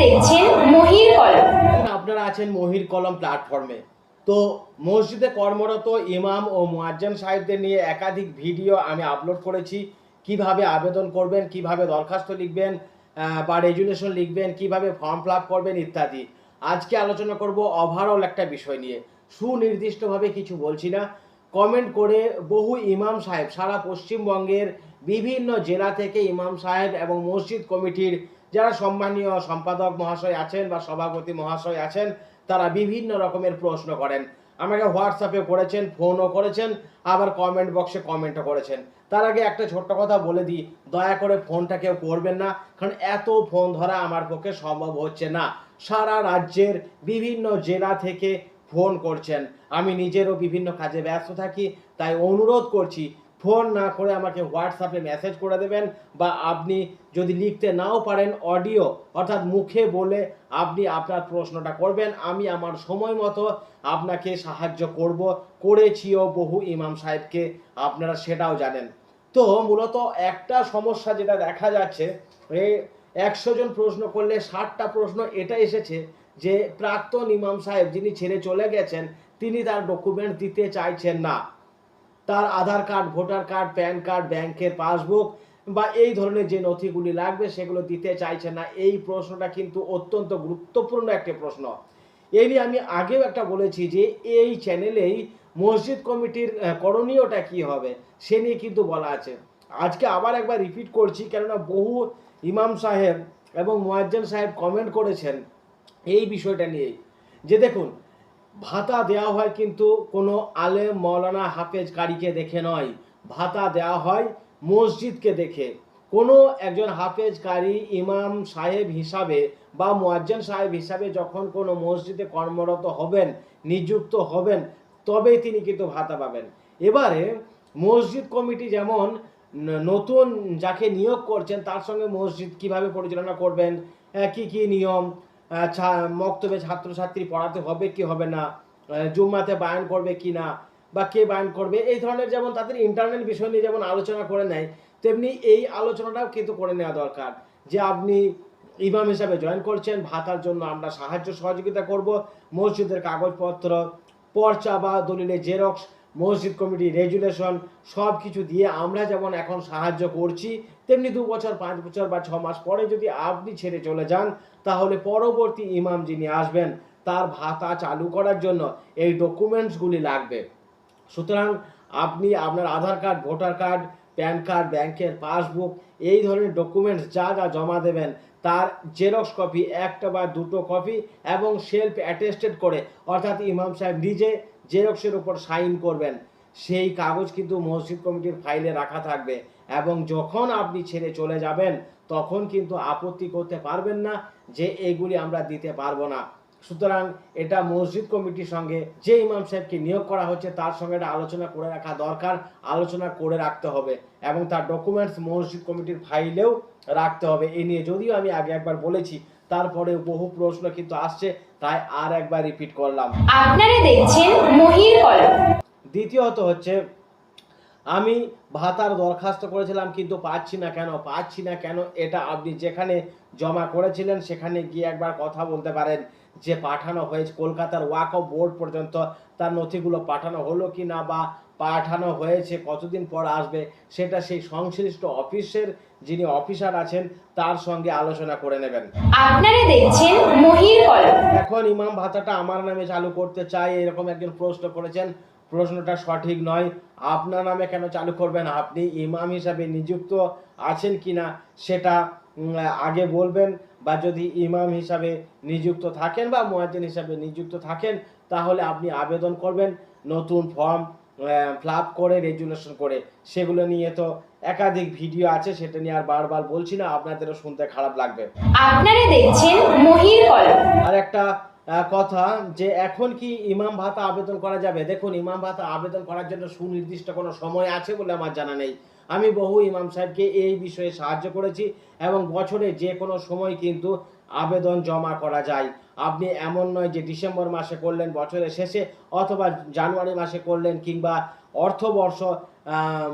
দেখছেন মহির কলম। আপনারা আছেন মহির কলম প্ল্যাটফর্মে তো মসজিদে কর্মরত ইমাম ও মুয়াজ্জান সাহেবদের নিয়ে একাধিক ভিডিও আমি আপলোড করেছি। কীভাবে আবেদন করবেন, কীভাবে দরখাস্ত লিখবেন বা রেজুলেশন লিখবেন, কীভাবে ফর্ম ফিল করবেন ইত্যাদি। আজকে আলোচনা করব ওভারঅল একটা বিষয় নিয়ে। সুনির্দিষ্টভাবে কিছু বলছি না। কমেন্ট করে বহু ইমাম সাহেব, সারা পশ্চিমবঙ্গের বিভিন্ন জেলা থেকে ইমাম সাহেব এবং মসজিদ কমিটির যারা সম্মানীয় সম্পাদক মহাশয় আছেন বা সভাপতি মহাশয় আছেন, তারা বিভিন্ন রকমের প্রশ্ন করেন। আমাকে হোয়াটসঅ্যাপে করেছেন ফোনও করেছেন, আবার কমেন্ট বক্সে কমেন্টও করেছেন। তার আগে একটা ছোট্ট কথা বলে দিই, দয়া করে ফোনটা কেউ করবেন না, কারণ এত ফোন ধরা আমার পক্ষে সম্ভব হচ্ছে না। সারা রাজ্যের বিভিন্ন জেলা থেকে ফোন করছেন। আমি নিজেরও বিভিন্ন কাজে ব্যস্ত থাকি, তাই অনুরোধ করছি ফোন না করে আমাকে হোয়াটসঅ্যাপে মেসেজ করে দেবেন বা আপনি যদি লিখতে নাও পারেন অডিও, অর্থাৎ মুখে বলে আপনি আপনার প্রশ্নটা করবেন, আমি আমার সময় মতো আপনাকে সাহায্য করব। করেছিও বহু ইমাম সাহেবকে, আপনারা সেটাও জানেন। তো মূলত একটা সমস্যা যেটা দেখা যাচ্ছে একশো জন প্রশ্ন করলে ষাটটা প্রশ্ন এটা এসেছে যে প্রাক্তন ইমাম সাহেব যিনি ছেড়ে চলে গেছেন, তিনি তার ডকুমেন্ট দিতে চাইছেন না। তার Aadhaar card, voter card, PAN card, ব্যাংকের পাসবুক বা এই ধরনের যে নথিগুলি লাগবে সেগুলো দিতে চাইছে না। এই প্রশ্নটা কিন্তু অত্যন্ত গুরুত্বপূর্ণ একটি প্রশ্ন। এই নিয়ে আমি আগেও একটা বলেছি যে এই চ্যানেলেই মসজিদ কমিটির করণীয়টা কি হবে সে নিয়ে কিন্তু বলা আছে। আজকে আবার একবার রিপিট করছি, কেননা বহু ইমাম সাহেব এবং মোয়াজ্জেন সাহেব কমেন্ট করেছেন এই বিষয়টা নিয়েই যে দেখুন ভাতা দেওয়া হয় কিন্তু কোনো আলেম মৌলানা হাফেজ কারিকে দেখে নয়। ভাতা দেওয়া হয় মসজিদকে দেখে। কোনো একজন হাফেজ কারি ইমাম সাহেব হিসাবে বা মুয়াজ্জেন সাহেব হিসাবে যখন কোনো মসজিদে কর্মরত হবেন, নিযুক্ত হবেন, তবেই তিনি কিন্তু ভাতা পাবেন। এবারে মসজিদ কমিটি যেমন নতুন যাকে নিয়োগ করছেন, তার সঙ্গে মসজিদ কীভাবে পরিচালনা করবেন কি কি নিয়ম মক্তবে ছাত্রছাত্রী পড়াতে হবে কি হবে না? জুম্মাতে বায়ন করবে কি না? বা কে বায়ন করবে? এই ধরনের যেমন তাদের ইন্টারনাল বিষয় নিয়ে যেমন আলোচনা করে নেয়, তেমনি এই আলোচনাটাও কিন্তু করে নেওয়া দরকার যে আপনি ইমাম হিসাবে জয়েন করছেন, ভাতার জন্য আমরা সাহায্য সহযোগিতা করব, মসজিদের কাগজপত্র, পর্চা বা দলিলে জেরক্স মসজিদ কমিটি রেজুলেশন সব কিছু দিয়ে আমরা যেমন এখন সাহায্য করছি, তেমনি দু বছর, পাঁচ বছর বা ছ মাস পরে যদি আপনি ছেড়ে চলে যান, তাহলে পরবর্তী ইমাম যিনি আসবেন, তার ভাতা চালু করার জন্য এই ডকুমেন্টসগুলি লাগবে। সুতরাং আপনি আপনার Aadhaar card, voter card, PAN card, ব্যাংকের পাসবুক, এই ধরনের ডকুমেন্টস যা যা জমা দেবেন, তার জেরক্স কপি একটা বা দুটো কপি এবং সেলফ অ্যাটেস্টেড করে, অর্থাৎ ইমাম সাহেব নিজে জেরক্সের উপর সাইন করবেন। সেই কাগজ কিন্তু মসজিদ কমিটির ফাইলে রাখা থাকবে এবং যখন আপনি ছেড়ে চলে যাবেন, তখন কিন্তু আপত্তি করতে পারবেন না যে এইগুলি আমরা দিতে পারব না। সুতরাং এটা মসজিদ কমিটির সঙ্গে যে ইমাম সাহেবকে নিয়োগ করা হচ্ছে, তার সঙ্গে এটা আলোচনা করে রাখা দরকার, আলোচনা করে রাখতে হবে এবং তার ডকুমেন্টস মসজিদ কমিটির ফাইলেও রাখতে হবে। এ নিয়ে যদিও আমি আগে একবার বলেছি তারপরে বহু প্রশ্ন কিন্তু আসছে তাই আর একবার রিপিট করলাম। আপনারা দেখছেন মহির কলম। দ্বিতীয়ত হচ্ছে আমি ভাতার দরখাস্ত করেছিলাম কিন্তু পাচ্ছি না কেন পাচ্ছি না কেন এটা আপনি যেখানে জমা করেছিলেন সেখানে গিয়ে একবার কথা বলতে পারেন। যে পাঠানো হয়েছে কলকাতার ওয়াক অফ বোর্ড পর্যন্ত তার নথিগুলো পাঠানো হলো কি না বা পাঠানো হয়েছে কতদিন পর আসবে সেটা সেই সংশ্লিষ্ট অফিসের যিনি অফিসার আছেন তার সঙ্গে আলোচনা করে নেবেন। আপনারা দেখছেন মহির এখন ইমাম ভাতাটা আমার নামে চালু করতে চাই এরকম একজন প্রশ্ন করেছেন। প্রশ্নটা সঠিক নয়। আপনার নামে কেন চালু করবেন? আপনি ইমাম হিসাবে নিযুক্ত আছেন কিনা সেটা আগে বলবেন বা যদি ইমাম হিসাবে নিযুক্ত থাকেন বা মুয়াজ্জিন হিসাবে নিযুক্ত থাকেন তাহলে আপনি আবেদন করবেন নতুন ফর্ম ফিল আপ করে রেজুলেশন করে। সেগুলো নিয়ে তো একাধিক ভিডিও আছে সেটা নিয়ে আর বারবার বলছি না আপনাদেরও শুনতে খারাপ লাগবে। আপনারা দেখছেন মহির কলম। আর একটা কথা যে এখন কি ইমাম ভাতা আবেদন করা যাবে? দেখুন ইমাম ভাতা আবেদন করার জন্য সুনির্দিষ্ট কোনো সময় আছে বলে আমার জানা নেই। আমি বহু ইমাম সাহেবকে এই বিষয়ে সাহায্য করেছি এবং বছরে যে কোনো সময় কিন্তু আবেদন জমা করা যায়। আপনি এমন নয় যে ডিসেম্বর মাসে করলেন, বছরের শেষে অথবা জানুয়ারি মাসে করলেন কিংবা অর্থবর্ষ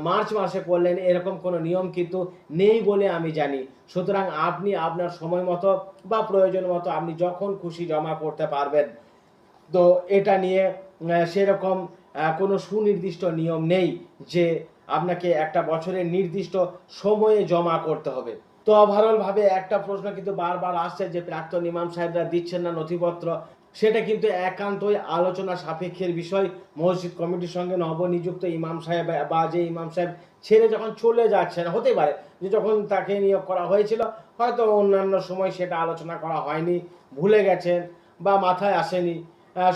মার্চ মাসে করলেন, এরকম কোনো নিয়ম কিন্তু নেই বলে আমি জানি। সুতরাং আপনি আপনার সময় মতো বা প্রয়োজন মতো আপনি যখন খুশি জমা করতে পারবেন। তো এটা নিয়ে সেরকম কোনো সুনির্দিষ্ট নিয়ম নেই যে আপনাকে একটা বছরের নির্দিষ্ট সময়ে জমা করতে হবে। তো ওভারঅল ভাবে একটা প্রশ্ন কিন্তু বারবার আসছে যে প্রাক্তন ইমাম সাহেবরা দিচ্ছেন না নথিপত্র, সেটা কিন্তু একান্তই আলোচনা সাপেক্ষের বিষয়। মসজিদ কমিটির সঙ্গে নবনিযুক্ত ইমাম সাহেব বা যে ইমাম সাহেব ছেড়ে যখন চলে যাচ্ছেন হতে পারে যে যখন তাকে নিয়োগ করা হয়েছিল, হয়তো অন্যান্য সময় সেটা আলোচনা করা হয়নি, ভুলে গেছেন বা মাথায় আসেনি।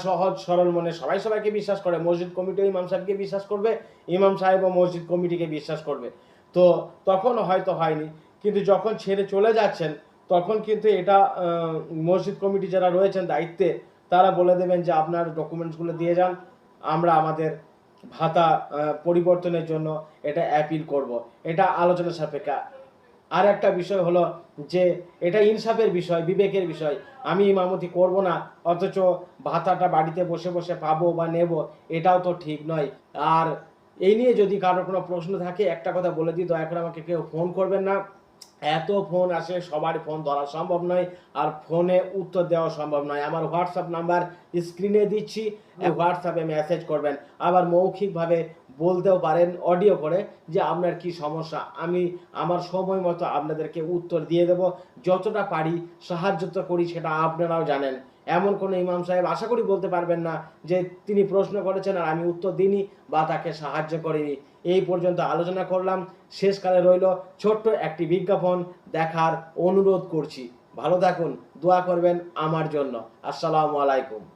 সহজ, সরল মনে। সবাই সবাইকে বিশ্বাস করে, মসজিদ কমিটিও ইমাম সাহেবকে বিশ্বাস করবে, ইমাম সাহেব ও মসজিদ কমিটিকে বিশ্বাস করবে। তো তখন হয়তো হয়নি, কিন্তু যখন ছেড়ে চলে যাচ্ছেন, তখন কিন্তু এটা মসজিদ কমিটি যারা রয়েছেন দায়িত্বে, তারা বলে দেবেন যে আপনার ডকুমেন্টসগুলো দিয়ে যান, আমরা আমাদের ভাতা পরিবর্তনের জন্য এটা অ্যাপিল করব। এটা আলোচনা সাপেক্ষে আর একটা বিষয় হলো যে এটা ইনসাফের বিষয়, বিবেকের বিষয়। আমি ইমামতি করব না, অথচ ভাতাটা বাড়িতে বসে বসে পাবো বা নেব, এটাও তো ঠিক নয়। আর এই নিয়ে যদি কারোর কোনো প্রশ্ন থাকে, একটা কথা বলে দিই, দয়া করে আমাকে কেউ ফোন করবেন না। এত ফোন আসে, সবার ফোন ধরা সম্ভব নয়, আর ফোনে উত্তর দেওয়া সম্ভব নয়। আমার হোয়াটসঅ্যাপ নাম্বার স্ক্রিনে দিচ্ছি হোয়াটসঅ্যাপে মেসেজ করবেন। আবার মৌখিকভাবে বলতেও পারেন অডিও করে যে আপনার কি সমস্যা। আমি আমার সময় মতো আপনাদেরকে উত্তর দিয়ে দেব। যতটা পারি সাহায্য তো করি, সেটা আপনারাও জানেন। এমন কোনো ইমাম সাহেব আশা করি বলতে পারবেন না যে তিনি প্রশ্ন করেছেন আর আমি উত্তর দিইনি বা তাকে সাহায্য করিনি। এই পর্যন্ত আলোচনা করলাম। শেষকালে রইল ছোট্ট একটি বিজ্ঞাপন দেখার অনুরোধ করছি। ভালো থাকুন, দোয়া করবেন আমার জন্য। আসসালামু আলাইকুম।